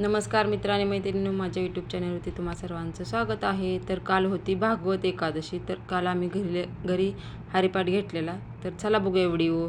नमस्कार मित्राने मैत्रिणींनो माझ्या यूट्यूब चॅनलवरती तुम्हा सर्वांचं स्वागत आहे. तर काल होती भागवत एकादशी तर काल आम्ही घरी घरी हरिपाठ घेतलेला. तर चला बघूया व्हिडिओ.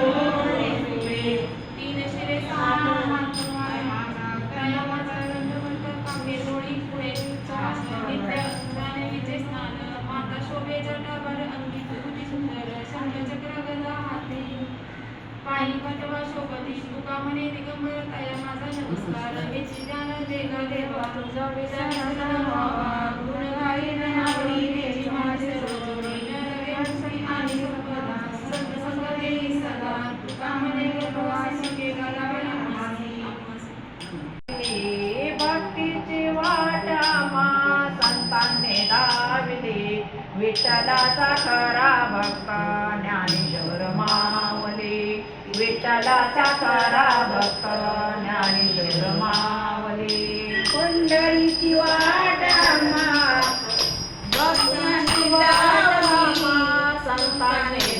विष्णुका म्हणे दिगंबरताया माझा नमस्कार. वेची ज्ञान देगा देवा तुझा विचार गुण गायन माझे आणि संपदा देई सदा तुका म्हणे गर्भवासी भक्तीची संतांनी दाविली. विठ्ठलाचा खरा भक्ता विठ्ठलाचा खरा भक्त ज्ञानेश्वर मावली पंढरीची वाट आम्हा भक्तांची वाट आम्हा संतांनी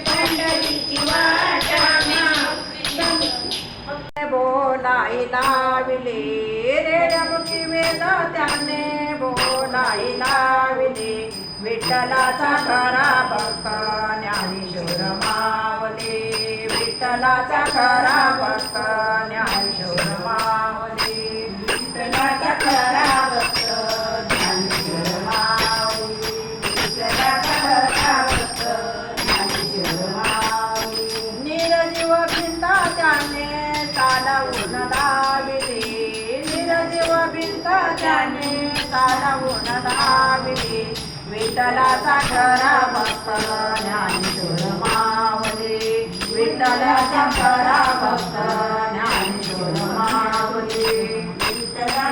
पंढरीची वाट वेद त्याने बोलाई विठ्ठलाचा खरा भक्त ज्ञानेश्वर मावले विठ्ठलाचा खरा भक्त ज्ञानेश्वर मावले विठ्ठलाचा खरा विठ्ठलाचा खरा भक्त ज्ञानेश्वर मावले. विठ्ठलाचा खरा भक्त ज्ञानेश्वर मावले. विठ्ठला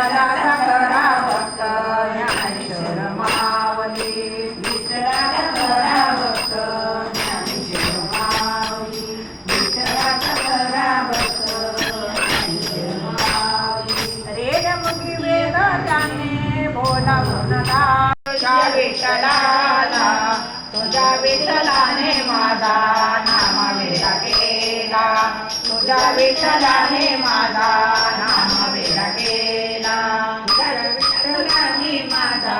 विठ्ठलाचा भक्त ज्ञानेश्वर विठ्ठलाचा भक्त ज्ञानेश्वर विठ्ठलाचा भक्त ज्ञानेश्वर रे मुगी वेद त्याने बोला म्हणला तुझ्या विठ्ठलाला तुझ्या विठ्ठलाने माझा नाम वेडा केला तुझ्या विठ्ठलाने माझा नाम वेडा केला.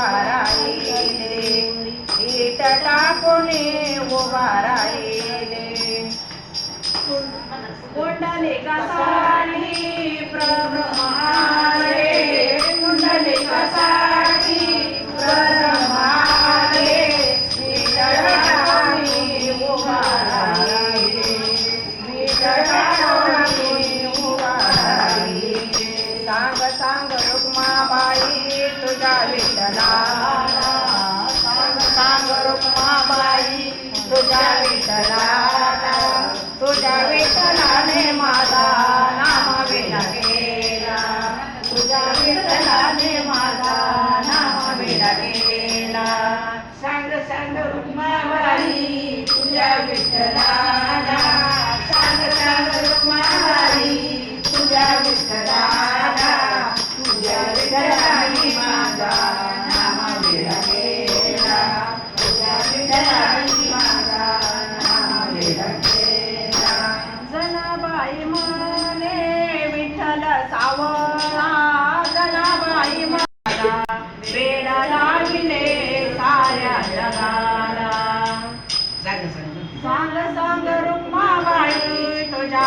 उभा राहिले विठला कोणी उभा राहिले कुंडलिकासाठी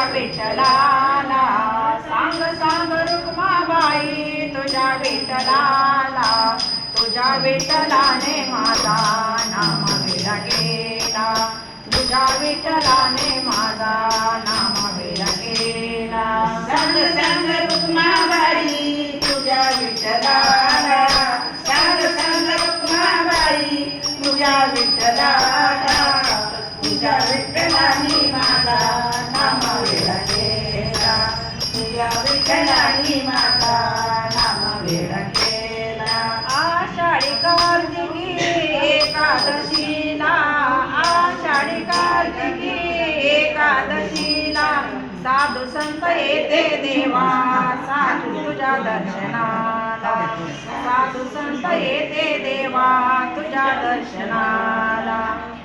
रुक्माबाई विठ्ठलाला सांग सांग रुक्माबाई तुझ्या विठ्ठलाला तुझ्या विठ्ठलाने माझा नाम वेडा केला. तुझ्या विठ्ठलाने माझा नाम वेडा केला. सांग सांग रुक्माबाई तुझ्या विठ्ठलाला सांग सांग रुक्माबाई तुझ्या विठ्ठलाला तुझ्या विठ्ठलानी माझा विठ्ठलानी माझा नाम वेडा केला आषाढी कार्तिकी एकादशीला आषाढी कार्तिकी एकादशीला साधू संत येते देवा साधू तुझ्या दर्शनाला साधू संत येते देवा तुझ्या दर्शनाला.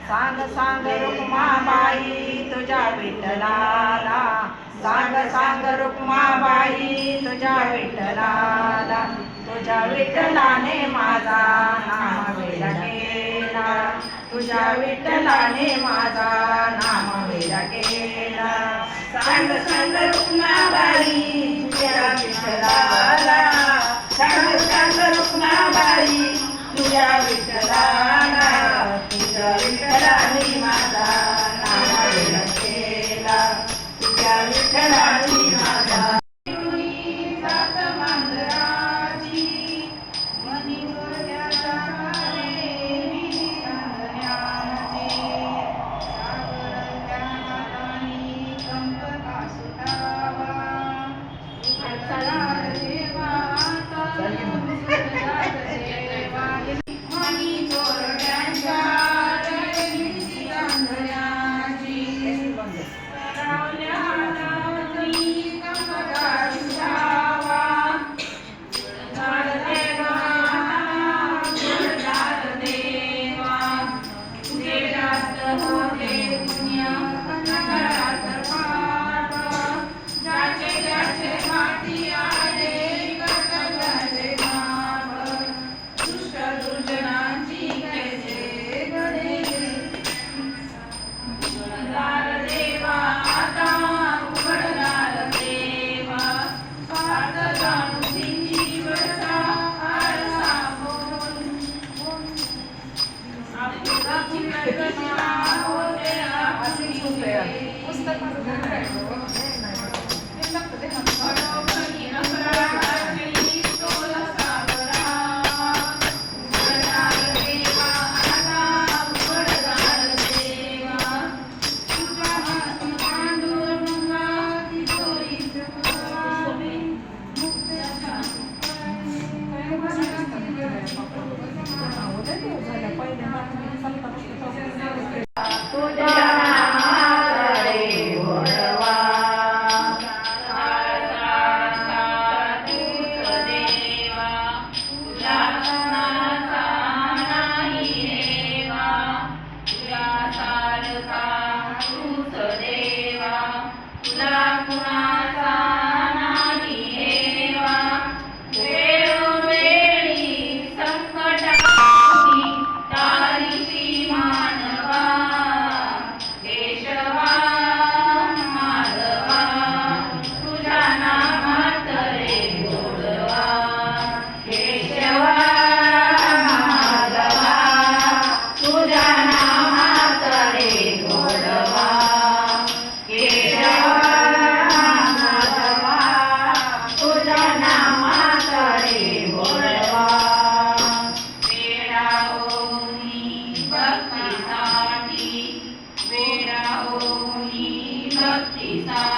सांग सांग रुक्माबाई तुझ्या विठ्ठलाला. सांग सांग रुक्माबाई तुझ्या विठ्ठलाला तुझ्या विठ्ठलाने माझा नाम केला. तुझ्या विठ्ठलाने माझा नाम वेडा केला. सांग सांग रुक्माबाई tỷ sao?